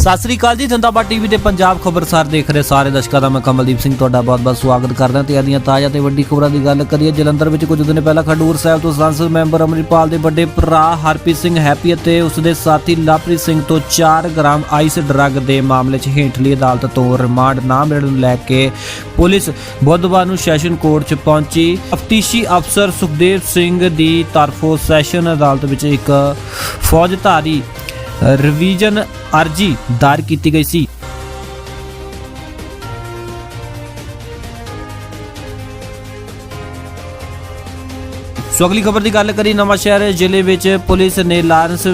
ਸਤਿ ਸ੍ਰੀ ਅਕਾਲ ਜੀ ਧੰਦਾਬਾ ਟੀਵੀ ਤੇ ਪੰਜਾਬ ਖਬਰਸਾਰ ਦੇਖ ਰਹੇ ਸਾਰੇ ਦਰਸ਼ਕਾਂ ਦਾ ਮੈਂ ਕਮਲਦੀਪ ਸਿੰਘ ਤੁਹਾਡਾ ਬਹੁਤ-ਬਹੁਤ ਸਵਾਗਤ ਕਰਦਾ। ਤੇ ਆਦੀਆਂ ਤਾਜ਼ਾ ਤੇ ਵੱਡੀ ਖਬਰਾਂ ਦੀ ਗੱਲ ਕਰੀਏ, ਜਲੰਧਰ ਵਿੱਚ ਕੁਝ ਦਿਨ ਪਹਿਲਾਂ ਖਡੂਰ ਸਾਹਿਬ ਤੋਂ ਸੰਸਦ ਮੈਂਬਰ ਅਮਰਿਪਾਲ ਦੇ ਵੱਡੇ ਭਰਾ ਹਰਪ੍ਰੀਤ ਸਿੰਘ ਹੈਪੀ ਅਤੇ ਉਸ ਦੇ ਸਾਥੀ ਲਵਪ੍ਰੀਤ ਸਿੰਘ ਤੋਂ 4 ਗ੍ਰਾਮ ਆਈਸ ਡਰੱਗ ਦੇ ਮਾਮਲੇ 'ਚ ਹੇਠਲੀ ਅਦਾਲਤ ਤੋਂ ਰਿਮਾਂਡ ਨਾ ਮਿਲਣ ਨੂੰ ਲੈ ਕੇ ਪੁਲਿਸ ਬੁੱਧਵਾਰ ਨੂੰ ਸੈਸ਼ਨ ਕੋਰਟ 'ਚ ਪਹੁੰਚੀ। ਤਫਤੀਸ਼ੀ ਅਫਸਰ ਸੁਖਦੇਵ ਸਿੰਘ ਦੀ ਤਰਫੋਂ ਸੈਸ਼ਨ ਅਦਾਲਤ ਵਿੱਚ ਇੱਕ ਫੌਜਧਾਰੀ ਰਿਵੀਜ਼ਨ ਅਰਜੀ ਦਾਇਰ ਕੀਤੀ ਗਈ ਸੀ। ਸੋ ਅਗਲੀ ਖਬਰ ਦੀ ਗੱਲ ਕਰੀ ਨਵਾਂ ਸ਼ਹਿਰ ਜ਼ਿਲ੍ਹੇ ਵਿੱਚ ਪੁਲਿਸ ਨੇ ਲਾਰੈਂਸ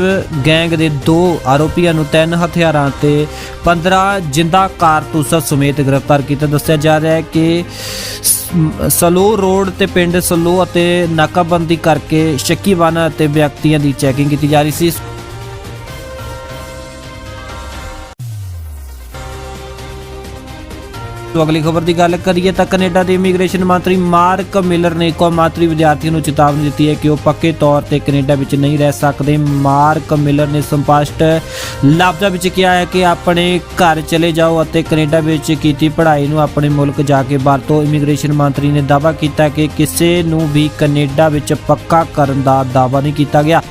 ਗੈਂਗ ਦੇ ਦੋ ਆਰੋਪੀਆਂ ਨੂੰ ਤਿੰਨ ਹਥਿਆਰਾਂ ਤੇ 15 ਜਿੰਦਾ ਕਾਰਤੂਸਾਂ ਸਮੇਤ ਗ੍ਰਿਫਤਾਰ ਕੀਤਾ। ਦੱਸਿਆ ਜਾ ਰਿਹਾ ਹੈ ਕਿ ਸ- ਸਲੋ ਰੋਡ ਤੇ ਪਿੰਡ ਸਲੋ ਅਤੇ ਨਾਕਾਬੰਦੀ ਕਰਕੇ ਸ਼ੱਕੀ ਵਾਹਨਾਂ ਅਤੇ ਵਿਅਕਤੀਆਂ ਦੀ ਚੈਕਿੰਗ ਕੀਤੀ ਜਾ ਰਹੀ ਸੀ। ਤੋਂ ਅਗਲੀ ਖਬਰ ਦੀ ਗੱਲ ਕਰੀਏ ਤਾਂ ਕੈਨੇਡਾ ਦੇ ਇਮੀਗ੍ਰੇਸ਼ਨ ਮੰਤਰੀ ਮਾਰਕ ਮਿਲਰ ਨੇ ਕੌਮਾਂਤਰੀ ਵਿਦਿਆਰਥੀਆਂ ਨੂੰ ਚੇਤਾਵਨੀ ਦਿੱਤੀ ਹੈ ਕਿ ਉਹ ਪੱਕੇ ਤੌਰ ਤੇ ਕੈਨੇਡਾ ਵਿੱਚ ਨਹੀਂ ਰਹਿ ਸਕਦੇ। ਮਾਰਕ ਮਿਲਰ ਨੇ ਸਪਸ਼ਟ ਲਫ਼ਜ਼ਾਂ ਵਿੱਚ ਕਿਹਾ ਹੈ ਕਿ ਆਪਣੇ ਘਰ ਚਲੇ ਜਾਓ ਅਤੇ ਕੈਨੇਡਾ ਵਿੱਚ ਕੀਤੀ ਪੜ੍ਹਾਈ ਨੂੰ ਆਪਣੇ ਮੁਲਕ ਜਾ ਕੇ ਵਰਤੋ। ਇਮੀਗ੍ਰੇਸ਼ਨ ਮੰਤਰੀ ਨੇ ਦਾਅਵਾ ਕੀਤਾ ਕਿ ਕਿਸੇ ਨੂੰ ਵੀ ਕੈਨੇਡਾ ਵਿੱਚ ਪੱਕਾ ਕਰਨ ਦਾ ਦਾਅਵਾ ਨਹੀਂ ਕੀਤਾ ਗਿਆ।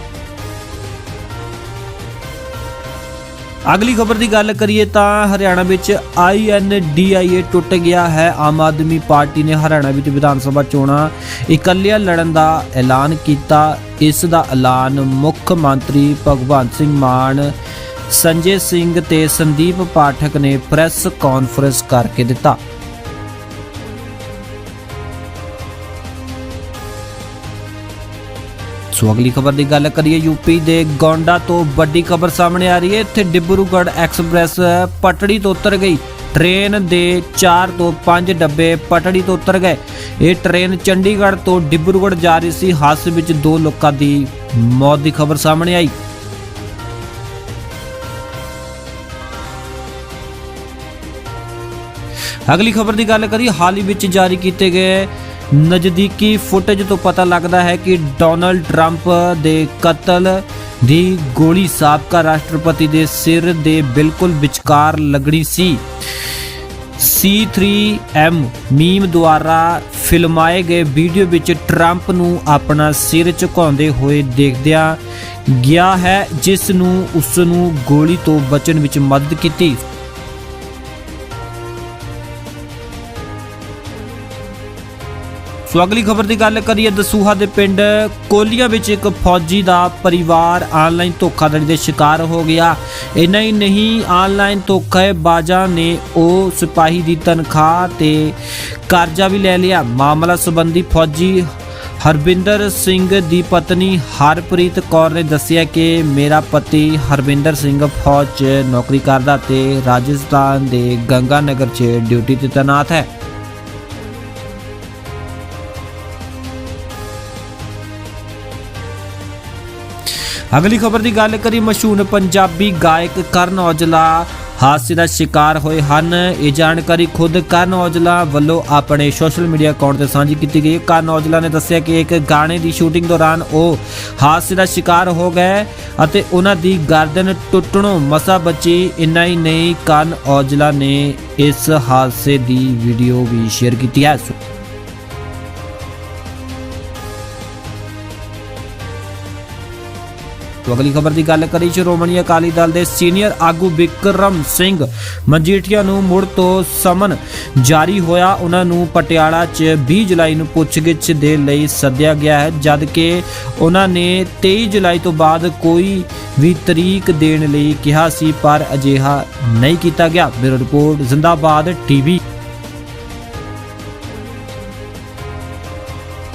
ਅਗਲੀ ਖਬਰ ਦੀ ਗੱਲ ਕਰੀਏ ਤਾਂ ਹਰਿਆਣਾ ਵਿੱਚ ਆਈਐਨਡੀਆਈਏ ਟੁੱਟ ਗਿਆ ਹੈ। ਆਮ ਆਦਮੀ ਪਾਰਟੀ ਨੇ ਹਰਿਆਣਾ ਵਿੱਚ ਵਿਧਾਨ ਸਭਾ ਚੋਣਾਂ ਇਕੱਲਿਆਂ ਲੜਨ ਦਾ ਐਲਾਨ ਕੀਤਾ। ਇਸ ਦਾ ਐਲਾਨ ਮੁੱਖ ਮੰਤਰੀ ਭਗਵੰਤ ਸਿੰਘ ਮਾਨ, ਸੰਜੇ ਸਿੰਘ ਤੇ ਸੰਦੀਪ ਪਾਠਕ ਨੇ ਪ੍ਰੈਸ ਕਾਨਫਰੰਸ ਕਰਕੇ ਦਿੱਤਾ। ਸੋ ਅਗਲੀ ਖਬਰ ਦੀ ਗੱਲ ਕਰੀਏ, ਯੂਪੀ ਦੇ ਗੋਂਡਾ ਤੋਂ ਵੱਡੀ ਖਬਰ ਸਾਹਮਣੇ ਆ ਰਹੀ ਹੈ। ਇੱਥੇ ਡਿਬਰੂਗੜ੍ਹ ਐਕਸਪ੍ਰੈਸ ਪਟੜੀ ਤੋਂ ਉਤਰ ਗਈ। ਟ੍ਰੇਨ ਦੇ 4 ਤੋਂ 5 ਡੱਬੇ ਪਟੜੀ ਤੋਂ ਉਤਰ ਗਏ। ਇਹ ਟ੍ਰੇਨ ਚੰਡੀਗੜ੍ਹ ਤੋਂ ਡਿਬਰੂਗੜ੍ਹ ਜਾ ਰਹੀ ਸੀ। ਹਾਦਸੇ ਵਿੱਚ ਦੋ ਲੋਕਾਂ ਦੀ ਮੌਤ ਦੀ ਖਬਰ ਸਾਹਮਣੇ ਆਈ। ਅਗਲੀ ਖਬਰ ਦੀ ਗੱਲ ਕਰੀ ਹਾਲ ਹੀ ਵਿੱਚ ਜਾਰੀ ਕੀਤੇ ਗਏ ਨਜ਼ਦੀਕੀ ਫੁਟੇਜ ਤੋਂ ਪਤਾ ਲੱਗਦਾ ਹੈ ਕਿ ਡੋਨਲਡ ਟਰੰਪ ਦੇ ਕਤਲ ਦੀ ਗੋਲੀ ਸਾਬਕਾ ਰਾਸ਼ਟਰਪਤੀ ਦੇ ਸਿਰ ਦੇ ਬਿਲਕੁਲ ਵਿਚਕਾਰ ਲੱਗਣੀ ਸੀ। C3M ਮੀਮ ਦੁਆਰਾ ਫਿਲਮਾਏ ਗਏ ਵੀਡੀਓ ਵਿੱਚ ਟਰੰਪ ਨੂੰ ਆਪਣਾ ਸਿਰ ਝੁਕਾਉਂਦੇ ਹੋਏ ਦੇਖਦਿਆਂ ਗਿਆ ਹੈ, ਜਿਸ ਨੂੰ ਉਸ ਨੂੰ ਗੋਲੀ ਤੋਂ ਬਚਣ ਵਿੱਚ ਮਦਦ ਕੀਤੀ। ਸੋ ਅਗਲੀ ਖਬਰ ਦੀ ਗੱਲ ਕਰੀਏ ਦਸੂਹਾ ਦੇ ਪਿੰਡ ਕੋਲੀਆਂ ਵਿੱਚ ਇੱਕ ਫੌਜੀ ਦਾ ਪਰਿਵਾਰ ਆਨਲਾਈਨ ਧੋਖਾਧੜੀ ਦੇ ਸ਼ਿਕਾਰ ਹੋ ਗਿਆ। ਇੰਨਾ ਹੀ ਨਹੀਂ, ਆਨਲਾਈਨ ਧੋਖੇਬਾਜ਼ਾਂ ਨੇ ਉਹ ਸਿਪਾਹੀ ਦੀ ਤਨਖਾਹ ਤੇ ਕਰਜ਼ਾ ਵੀ ਲੈ ਲਿਆ। ਮਾਮਲਾ ਸੰਬੰਧੀ ਫੌਜੀ ਹਰਬਿੰਦਰ ਸਿੰਘ ਦੀ ਪਤਨੀ ਹਰਪ੍ਰੀਤ ਕੌਰ ਨੇ ਦੱਸਿਆ ਕਿ ਮੇਰਾ ਪਤੀ ਹਰਬਿੰਦਰ ਸਿੰਘ ਫੌਜ 'ਚ ਨੌਕਰੀ ਕਰਦਾ ਤੇ ਰਾਜਸਥਾਨ ਦੇ ਗੰਗਾ ਨਗਰ 'ਚ ਡਿਊਟੀ ਤੇ ਤੈਨਾਤ ਹੈ। ਅਗਲੀ ਖਬਰ ਦੀ ਗੱਲ ਕਰੀ ਮਸ਼ਹੂਰ ਪੰਜਾਬੀ ਗਾਇਕ ਕਰਨ ਔਜਲਾ ਹਾਦਸੇ ਦਾ ਸ਼ਿਕਾਰ ਹੋਏ ਹਨ। ਇਹ ਜਾਣਕਾਰੀ ਖੁਦ ਕਰਨ ਔਜਲਾ ਵੱਲੋਂ ਆਪਣੇ ਸੋਸ਼ਲ ਮੀਡੀਆ ਅਕਾਊਂਟ ਤੇ ਸਾਂਝੀ ਕੀਤੀ ਗਈ ਕਰਨ ਔਜਲਾ ਨੇ ਦੱਸਿਆ ਕਿ ਇੱਕ ਗਾਣੇ ਦੀ ਸ਼ੂਟਿੰਗ ਦੌਰਾਨ ਉਹ ਹਾਦਸੇ ਦਾ ਸ਼ਿਕਾਰ ਹੋ ਗਏ ਅਤੇ ਉਹਨਾਂ ਦੀ ਗਰਦਨ ਟੁੱਟਣੋਂ ਮਸਾ ਬਚੀ। ਇੰਨਾ ਹੀ ਨਹੀਂ, ਕਰਨ ਔਜਲਾ ਨੇ ਇਸ ਹਾਦਸੇ ਦੀ ਵੀਡੀਓ ਵੀ ਸ਼ੇਅਰ ਕੀਤੀ ਹੈ। ਤੋਂ ਅਗਲੀ ਖਬਰ ਦੀ ਗੱਲ ਕਰੀ ਸ਼੍ਰੋਮਣੀ ਅਕਾਲੀ ਦਲ ਦੇ ਸੀਨੀਅਰ ਆਗੂ ਵਿਕਰਮ ਸਿੰਘ ਮਜੀਠੀਆ ਨੂੰ ਮੁੜ ਤੋਂ ਸਮਨ ਜਾਰੀ ਹੋਇਆ। ਉਹਨਾਂ ਨੂੰ ਪਟਿਆਲਾ 'ਚ 20 ਜੁਲਾਈ ਨੂੰ ਪੁੱਛਗਿੱਛ ਦੇ ਲਈ ਸੱਦਿਆ ਗਿਆ ਹੈ ਜਦ ਕਿ ਉਹਨਾਂ ਨੇ 23 ਜੁਲਾਈ ਤੋਂ ਬਾਅਦ ਕੋਈ ਵੀ ਤਰੀਕ ਦੇਣ ਲਈ ਕਿਹਾ ਸੀ, ਪਰ ਅਜਿਹਾ ਨਹੀਂ ਕੀਤਾ ਗਿਆ। Bureau report, Zindabad TV.